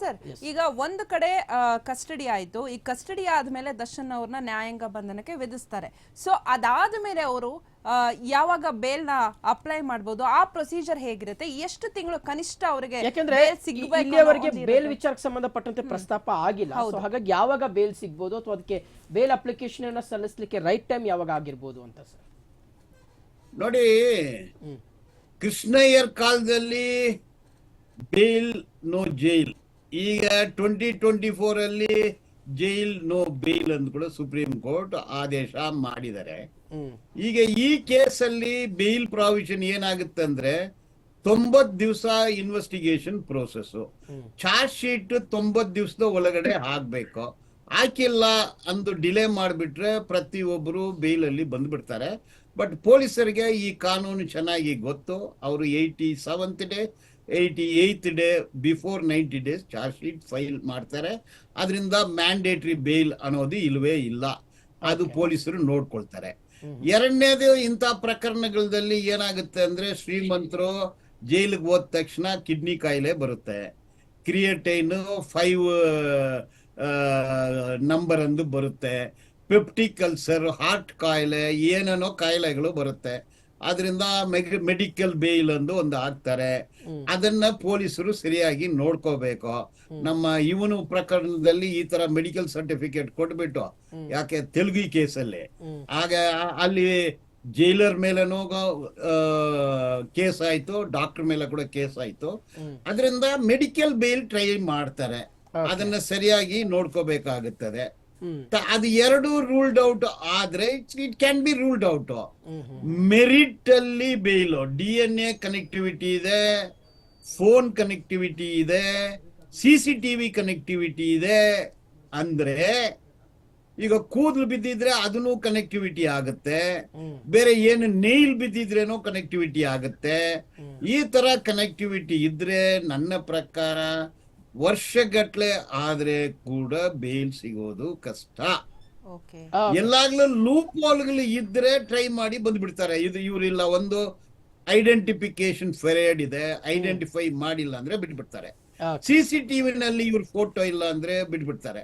Sir. ಈಗ ಒಂದು ಕಡೆ ಕಸ್ಟಡಿ ಆಯ್ತು. ಈ ಕಸ್ಟಡಿ ಆದ್ಮೇಲೆ ದರ್ಶನ್ ಅವ್ರನ್ನ ನ್ಯಾಯಾಂಗ ಬಂಧನಕ್ಕೆ ವಿಧಿಸ್ತಾರೆ. ಸೊ ಅದಾದ್ಮೇಲೆ ಅವರು ಯಾವಾಗ ಬೇಲ್ನ ಅಪ್ಲೈ ಮಾಡಬಹುದು ಆ ಪ್ರೊಸೀಜರ್ ಹೇಗಿರುತ್ತೆ? ಎಷ್ಟು ತಿಂಗಳು ಕನಿಷ್ಠ ಅವರಿಗೆ ಯಾಕಂದ್ರೆ ಇಲ್ಲಿಯವರೆಗೆ ಬೇಲ್ ವಿಚಾರಕ್ಕೆ ಸಂಬಂಧಪಟ್ಟಂತೆ ಪ್ರಸ್ತಾಪ ಆಗಿಲ್ಲ. ಸೊ ಹಾಗಾಗಿ ಯಾವಾಗ ಬೇಲ್ ಸಿಗ್ಬೋದು ಅಥವಾ ಅದಕ್ಕೆ ಬೇಲ್ ಅಪ್ಲಿಕೇಶನ್ ಅನ್ನ ಸಲ್ಲಿಸಲಿಕ್ಕೆ ರೈಟ್ ಟೈಮ್ ಯಾವಾಗ ಆಗಿರ್ಬೋದು ಅಂತ ಸರ್? ನೋಡಿ ಕೃಷ್ಣಯ್ಯರ್ ಕಾಲದಲ್ಲಿ ಬೇಲ್ ನೋ ಜೈಲ್ ಈಗ ಟ್ವೆಂಟಿ ಟ್ವೆಂಟಿ ಫೋರ್ ಅಲ್ಲಿ ಜೈಲ್ ನೋ ಬೇಲ್ ಅಂತ ಕೂಡ ಸುಪ್ರೀಂ ಕೋರ್ಟ್ ಆದೇಶ ಮಾಡಿದ್ದಾರೆ ಈಗ ಈ ಕೇಸಲ್ಲಿ ಬೇಲ್ ಪ್ರಾವಿಷನ್ ಏನಾಗುತ್ತೆ ಅಂದ್ರೆ ತೊಂಬತ್ ದಿವಸ ಇನ್ವೆಸ್ಟಿಗೇಷನ್ ಪ್ರೋಸೆಸ್ ಚಾರ್ಜ್ ಶೀಟ್ ತೊಂಬತ್ ದಿವಸದ ಒಳಗಡೆ ಹಾಕ್ಬೇಕು. ಹಾಕಿಲ್ಲ ಅಂದು ಡಿಲೇ ಮಾಡಿಬಿಟ್ರೆ ಪ್ರತಿಯೊಬ್ಬರು ಅಲ್ಲಿ ಬಂದ್ಬಿಡ್ತಾರೆ. ಬಟ್ ಪೊಲೀಸರಿಗೆ ಈ ಕಾನೂನು ಚೆನ್ನಾಗಿ ಗೊತ್ತು. ಅವರು eighty seventh day eighty eighth day before ninety days charge sheet file ಮಾಡ್ತಾರೆ. ಅದರಿಂದ ಮ್ಯಾಂಡೇಟ್ರಿ ಬೇಲ್ ಅನ್ನೋದು ಇಲ್ಲವೇ ಇಲ್ಲ. ಅದು ಪೊಲೀಸರು ನೋಡ್ಕೊಳ್ತಾರೆ. ಎರಡನೇದು ಇಂಥ ಪ್ರಕರಣಗಳಲ್ಲಿ ಏನಾಗುತ್ತೆ ಅಂದ್ರೆ ಶ್ರೀಮಂತರು ಜೈಲಿಗೆ ಹೋದ ತಕ್ಷಣ ಕಿಡ್ನಿ ಕಾಯಿಲೆ ಬರುತ್ತೆ. ಕ್ರಿಯೇಟೈನ್ ಫೈವ್ ನಂಬರ್ ಅಂದು ಬರುತ್ತೆ. ಪೆಪ್ಟಿಕ್ ಅಲ್ಸರ್ ಹಾರ್ಟ್ ಕಾಯಿಲೆ ಏನೇನೋ ಕಾಯಿಲೆಗಳು ಬರುತ್ತೆ. ಅದರಿಂದ ಮೆಡಿಕಲ್ ಬೇಲ್ ಅಂದು ಒಂದು ಹಾಕ್ತಾರೆ. ಅದನ್ನ ಪೊಲೀಸರು ಸರಿಯಾಗಿ ನೋಡ್ಕೋಬೇಕು. ನಮ್ಮ ಇವನು ಪ್ರಕರಣದಲ್ಲಿ ಈ ತರ ಮೆಡಿಕಲ್ ಸರ್ಟಿಫಿಕೇಟ್ ಕೊಟ್ಬಿಟ್ಟು ಯಾಕೆ ತೆಲುಗು ಕೇಸಲ್ಲಿ? ಆಗ ಅಲ್ಲಿ ಜೈಲರ್ ಮೇಲೆನೂ ಕೇಸ್ ಆಯ್ತು ಡಾಕ್ಟರ್ ಮೇಲೆ ಕೂಡ ಕೇಸ್ ಆಯ್ತು ಅದರಿಂದ ಮೆಡಿಕಲ್ ಬೇಲ್ ಟ್ರೈ ಮಾಡ್ತಾರೆ. ಅದನ್ನ ಸರಿಯಾಗಿ ನೋಡ್ಕೋಬೇಕಾಗುತ್ತದೆ. ಅದು ಎರಡು ರೂಲ್ಡ್ ಔಟ್ ಆದ್ರೆ it can be ruled out merit ಅಲ್ಲಿ bail D N A connectivity ಇದೆ ಫೋನ್ ಕನೆಕ್ಟಿವಿಟಿ ಇದೆ ಸಿ ಸಿ ಟಿವಿ ಕನೆಕ್ಟಿವಿಟಿ ಇದೆ ಅಂದ್ರೆ ಈಗ ಕೂದಲು ಬಿದ್ದಿದ್ರೆ ಅದನ್ನು ಕನೆಕ್ಟಿವಿಟಿ ಆಗುತ್ತೆ. ಬೇರೆ ಏನು ನೇಲ್ ಬಿದ್ದಿದ್ರೇನೋ ಕನೆಕ್ಟಿವಿಟಿ ಆಗುತ್ತೆ. ಈ ತರ ಕನೆಕ್ಟಿವಿಟಿ ಇದ್ರೆ ನನ್ನ ಪ್ರಕಾರ ವರ್ಷಗಟ್ಲೆ ಆದ್ರೆ ಕೂಡ ಬೇಲ್ ಸಿಗೋದು ಕಷ್ಟ. ಎಲ್ಲಾಗ್ಲೂ ಲೂಪ್ಗಳು ಇದ್ರೆ ಟ್ರೈ ಮಾಡಿ ಬಂದ್ಬಿಡ್ತಾರೆ. ಇದು ಇವರಿಲ್ಲ ಒಂದು ಐಡೆಂಟಿಫಿಕೇಶನ್ ಫೆರೇಡ್ ಇದೆ. ಐಡೆಂಟಿಫೈ ಮಾಡಿಲ್ಲ ಅಂದ್ರೆ ಬಿಟ್ಬಿಡ್ತಾರೆ. ಸಿ ಸಿ ಟಿವಿನಲ್ಲಿ ಇವ್ರ ಫೋಟೋ ಇಲ್ಲ ಅಂದ್ರೆ ಬಿಟ್ಬಿಡ್ತಾರೆ.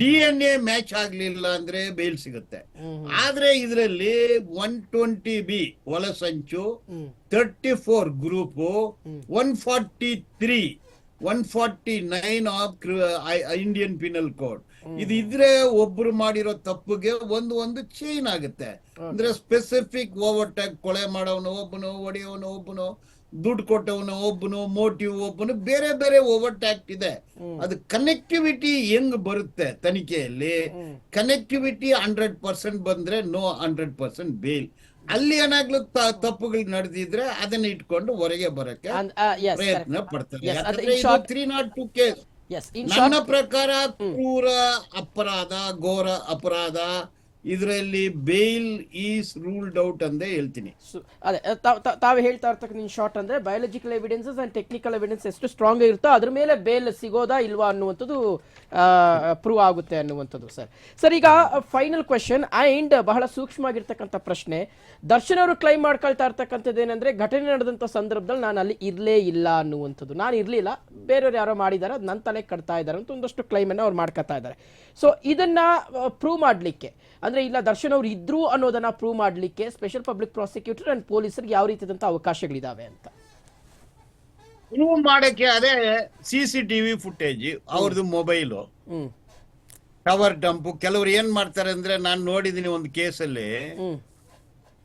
ಡಿ ಎನ್ ಎ ಮ್ಯಾಚ್ ಆಗ್ಲಿಲ್ಲ ಅಂದ್ರೆ ಬೇಲ್ ಸಿಗುತ್ತೆ. ಆದ್ರೆ ಇದರಲ್ಲಿ ಒನ್ ಟ್ವೆಂಟಿ ಬಿ ಒಳಸಂಚು thirty four group one forty three one forty nine of Indian penal code ಇದು ಇದ್ರೆ ಒಬ್ರು ಮಾಡಿರೋ ತಪ್ಪುಗೆ ಒಂದು ಒಂದು ಚೈನ್ ಆಗುತ್ತೆ. ಅಂದ್ರೆ ಸ್ಪೆಸಿಫಿಕ್ ಓವರ್ಟ್ಯಾಕ್ ಕೊಳೆ ಮಾಡೋನು ಒಬ್ಬನು ಹೊಡೆಯೋನು ಒಬ್ಬನು ದುಡ್ಡು ಕೊಟ್ಟವನು ಒಬ್ಬನು ಮೋಟಿವ್ ಒಬ್ಬನು ಬೇರೆ ಬೇರೆ ಓವರ್ಟ್ಯಾಕ್ಟ್ ಇದೆ. ಅದು ಕನೆಕ್ಟಿವಿಟಿ ಹೆಂಗ್ ಬರುತ್ತೆ ತನಿಖೆಯಲ್ಲಿ? ಕನೆಕ್ಟಿವಿಟಿ ಹಂಡ್ರೆಡ್ ಪರ್ಸೆಂಟ್ ಬಂದ್ರೆ ನೋ ಹಂಡ್ರೆಡ್ ಪರ್ಸೆಂಟ್ ಬೇಲ್ ಅಲ್ಲಿ ಏನಾಗ್ಲು ತಪ್ಪುಗಳು ನಡೆದಿದ್ರೆ ಅದನ್ನ ಇಟ್ಕೊಂಡು ಹೊರಗೆ ಬರಕ್ಕೆ yes, ಪ್ರಯತ್ನ. ಪಡ್ತಾರೆ. ತ್ರೀ ನಾಟ್ ಟು ಕೇಸ್ ನನ್ನ ಪ್ರಕಾರ ಕ್ರೂರ ಅಪರಾಧ ಘೋರ ಅಪರಾಧ ಇದರಲ್ಲಿ ಬೇಲ್ ಈಸ್ ರೂಲ್ಡ್ ಔಟ್ ಅಂತ ಹೇಳ್ತೀನಿ. ಅದೇ ತಾವ್- ಹೇಳ್ತಾ ಇರ್ತಕ್ಕಂಥ ಶಾರ್ಟ್ ಅಂದ್ರೆ biological evidences and technical evidence ಎಷ್ಟು ಸ್ಟ್ರಾಂಗ್ ಇರುತ್ತೋ ಅದ್ರ ಮೇಲೆ ಬೇಲ್ ಸಿಗೋದಾ ಇಲ್ವಾ ಅನ್ನುವಂಥದ್ದು ಪ್ರೂವ್ ಆಗುತ್ತೆ ಅನ್ನುವಂಥದ್ದು ಸರ್. ಸರ್, ಈಗ ಫೈನಲ್ ಕ್ವೆಶನ್ ಅಂಡ್ ಬಹಳ ಸೂಕ್ಷ್ಮವಾಗಿರ್ತಕ್ಕಂಥ ಪ್ರಶ್ನೆ. ದರ್ಶನ್ ಅವರು ಕ್ಲೈಮ್ ಮಾಡ್ಕೊಳ್ತಾ ಇರ್ತಕ್ಕಂಥದ್ದು ಏನಂದ್ರೆ ಘಟನೆ ನಡೆದಂಥ ಸಂದರ್ಭದಲ್ಲಿ ನಾನು ಅಲ್ಲಿ ಇರಲೇ ಇಲ್ಲ ಅನ್ನುವಂಥದ್ದು. ನಾನು ಇರಲಿಲ್ಲ ಬೇರೆಯವ್ರು ಯಾರೋ ಮಾಡಿದ್ದಾರೆ ಅದು ನನ್ನ ತಲೆ ಕಟ್ತಾ ಇದ್ದಾರೆ ಅಂತ ಒಂದಷ್ಟು ಕ್ಲೈಮನ್ನು ಅವ್ರು ಮಾಡ್ಕೊತಾ ಇದ್ದಾರೆ. ಸೊ ಇದನ್ನ ಪ್ರೂವ್ ಮಾಡಲಿಕ್ಕೆ ಅಂದ್ರೆ ಇಲ್ಲ ದರ್ಶನ್ ಅವರು ಇದ್ರು ಅನ್ನೋದನ್ನ ಪ್ರೂವ್ ಮಾಡಲಿಕ್ಕೆ ಸ್ಪೆಷಲ್ ಪಬ್ಲಿಕ್ ಪ್ರಾಸಿಕ್ಯೂಟರ್ ಅಂಡ್ ಪೊಲೀಸರಿಗೆ ಯಾವ ರೀತಿಯಾದಂಥ ಅವಕಾಶಗಳಿದಾವೆ ಅಂತ. ಪ್ರೂವ್ ಮಾಡಕ್ಕೆ ಅದೇ ಸಿ ಸಿ ಟಿವಿ ಫುಟೇಜ್ ಅವ್ರದ್ದು ಮೊಬೈಲು ಟವರ್ ಡಂಪು ಕೆಲವರು ಏನ್ ಮಾಡ್ತಾರೆ ಅಂದ್ರೆ ನಾನು ನೋಡಿದೀನಿ ಒಂದು ಕೇಸಲ್ಲಿ.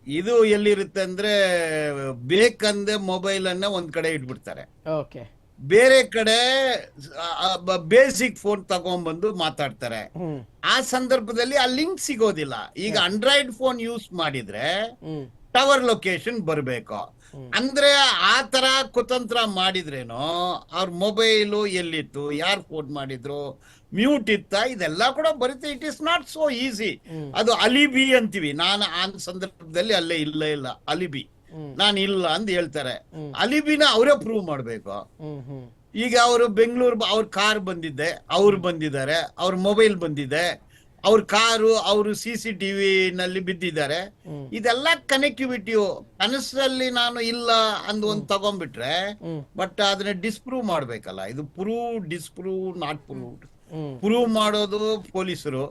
ಇದು ಎಲ್ಲಿರುತ್ತೆ ಅಂದ್ರೆ ಬೇಕಂದೆ ಮೊಬೈಲ್ ಅನ್ನ ಒಂದ್ ಕಡೆ ಇಟ್ಬಿಡ್ತಾರೆ. ಓಕೆ ಬೇರೆ ಕಡೆ ಬೇಸಿಕ್ ಫೋನ್ ತಗೊಂಡ್ಬಂದು ಮಾತಾಡ್ತಾರೆ. ಆ ಸಂದರ್ಭದಲ್ಲಿ ಆ ಲಿಂಕ್ ಸಿಗೋದಿಲ್ಲ. ಈಗ ಆಂಡ್ರಾಯ್ಡ್ ಫೋನ್ ಯೂಸ್ ಮಾಡಿದ್ರೆ ಟವರ್ ಲೊಕೇಶನ್ ಬರಬೇಕು. ಅಂದ್ರೆ ಆ ತರ ಕುತಂತ್ರ ಮಾಡಿದ್ರೇನು ಅವ್ರ ಮೊಬೈಲು ಎಲ್ಲಿತ್ತು ಯಾರು ಫೋನ್ ಮಾಡಿದ್ರು ಮ್ಯೂಟ್ ಇತ್ತ ಇದೆಲ್ಲ ಕೂಡ ಬರುತ್ತೆ it is not so easy ಅದು ಅಲಿಬಿ ಅಂತೀವಿ. ನಾನು ಆ ಸಂದರ್ಭದಲ್ಲಿ ಅಲ್ಲೇ ಇಲ್ಲ ಇಲ್ಲ. ಅಲಿಬಿ. ನಾನು ಇಲ್ಲ ಅಂತ ಹೇಳ್ತಾರೆ ಅಲಿಬಿನ ಅವರೇ ಪ್ರೂವ್ ಮಾಡ್ಬೇಕು. ಈಗ ಅವರು ಬೆಂಗಳೂರು ಅವ್ರ ಕಾರ್ ಬಂದಿದ್ದೆ ಅವ್ರು ಬಂದಿದ್ದಾರೆ ಅವ್ರ ಮೊಬೈಲ್ ಬಂದಿದೆ ಅವ್ರ ಕಾರು ಅವರು ಸಿ ಸಿ ಟಿವಿ ನಲ್ಲಿ ಬಿದ್ದಿದ್ದಾರೆ. ಇದೆಲ್ಲ ಕನೆಕ್ಟಿವಿಟಿ ಕನಸಲ್ಲಿ ನಾನು ಇಲ್ಲ ಅಂದ್ ಒಂದ್ ತಗೊಂಡ್ಬಿಟ್ರೆ. ಬಟ್ ಅದನ್ನ ಡಿಸ್ಪ್ರೂವ್ ಮಾಡ್ಬೇಕಲ್ಲ ಇದು prove disprove not prove prove ಮಾಡೋದು ಪೊಲೀಸರು.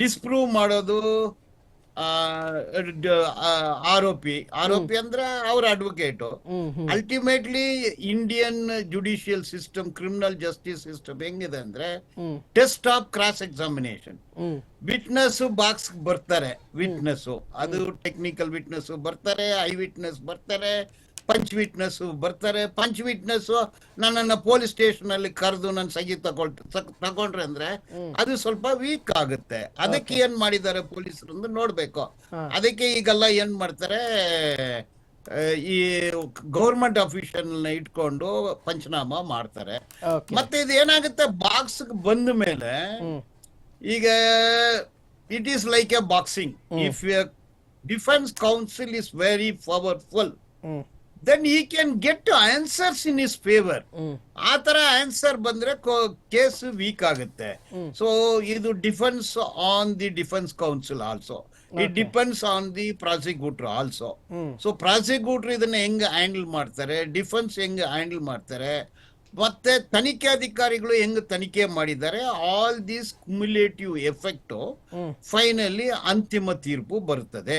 ಡಿಸ್ಪ್ರೂವ್ ಮಾಡೋದು ಆರೋಪಿ ಆರೋಪಿ ಅಂದ್ರೆ ಅವ್ರ advocate ultimately Indian judicial system criminal justice system ಹೆಂಗಿದೆ ಅಂದ್ರೆ test of cross examination witness box ಬರ್ತಾರೆ ವಿಟ್ನೆಸ್ ಅದು ಟೆಕ್ನಿಕಲ್ ವಿಟ್ನೆಸ್ ಬರ್ತಾರೆ ಐ ವಿಟ್ನೆಸ್ ಬರ್ತಾರೆ ಪಂಚ್ ವಿಟ್ನೆಸ್ ಬರ್ತಾರೆ. ಪಂಚ್ ವಿಟ್ನೆಸ್ ನನ್ನನ್ನ ಪೊಲೀಸ್ ಸ್ಟೇಷನ್ ಅಲ್ಲಿ ಕರೆದು ನನ್ನ ಸಹಿ ತಗೊಳ್ ತಗೊಂಡ್ರೆ ಅಂದ್ರೆ ಅದು ಸ್ವಲ್ಪ ವೀಕ್ ಆಗುತ್ತೆ. ಅದಕ್ಕೆ ಏನ್ ಮಾಡಿದ್ದಾರೆ ಪೊಲೀಸರು ನೋಡ್ಬೇಕು. ಅದಕ್ಕೆ ಈಗೆಲ್ಲ ಏನ್ ಮಾಡ್ತಾರೆ ಈ ಗೌರ್ಮೆಂಟ್ ಅಫಿಷಿಯಲ್ ಇಟ್ಕೊಂಡು ಪಂಚನಾಮ ಮಾಡ್ತಾರೆ. ಮತ್ತೆ ಇದು ಏನಾಗುತ್ತೆ ಬಾಕ್ಸ್ ಬಂದ ಮೇಲೆ ಈಗ it is like a boxing. If defence counsel is very powerful. Then he can get answers in his favour ಆ ತರ ಆನ್ಸರ್ ಬಂದ್ರೆ ಕೇಸ್ ವೀಕ್ ಆಗುತ್ತೆ. ಸೊ ಇದು defence on the defence counsel also it depends on the prosecutor also so prosecutor ಇದನ್ನ ಹೆಂಗ್ handle ಮಾಡ್ತಾರೆ defence ಹೆಂಗ್ handle ಮಾಡ್ತಾರೆ ಮತ್ತೆ ತನಿಖಾಧಿಕಾರಿಗಳು ಹೆಂಗ್ ತನಿಖೆ ಮಾಡಿದ್ದಾರೆ all these cumulative effect finally ಅಂತಿಮ ತೀರ್ಪು ಬರುತ್ತದೆ.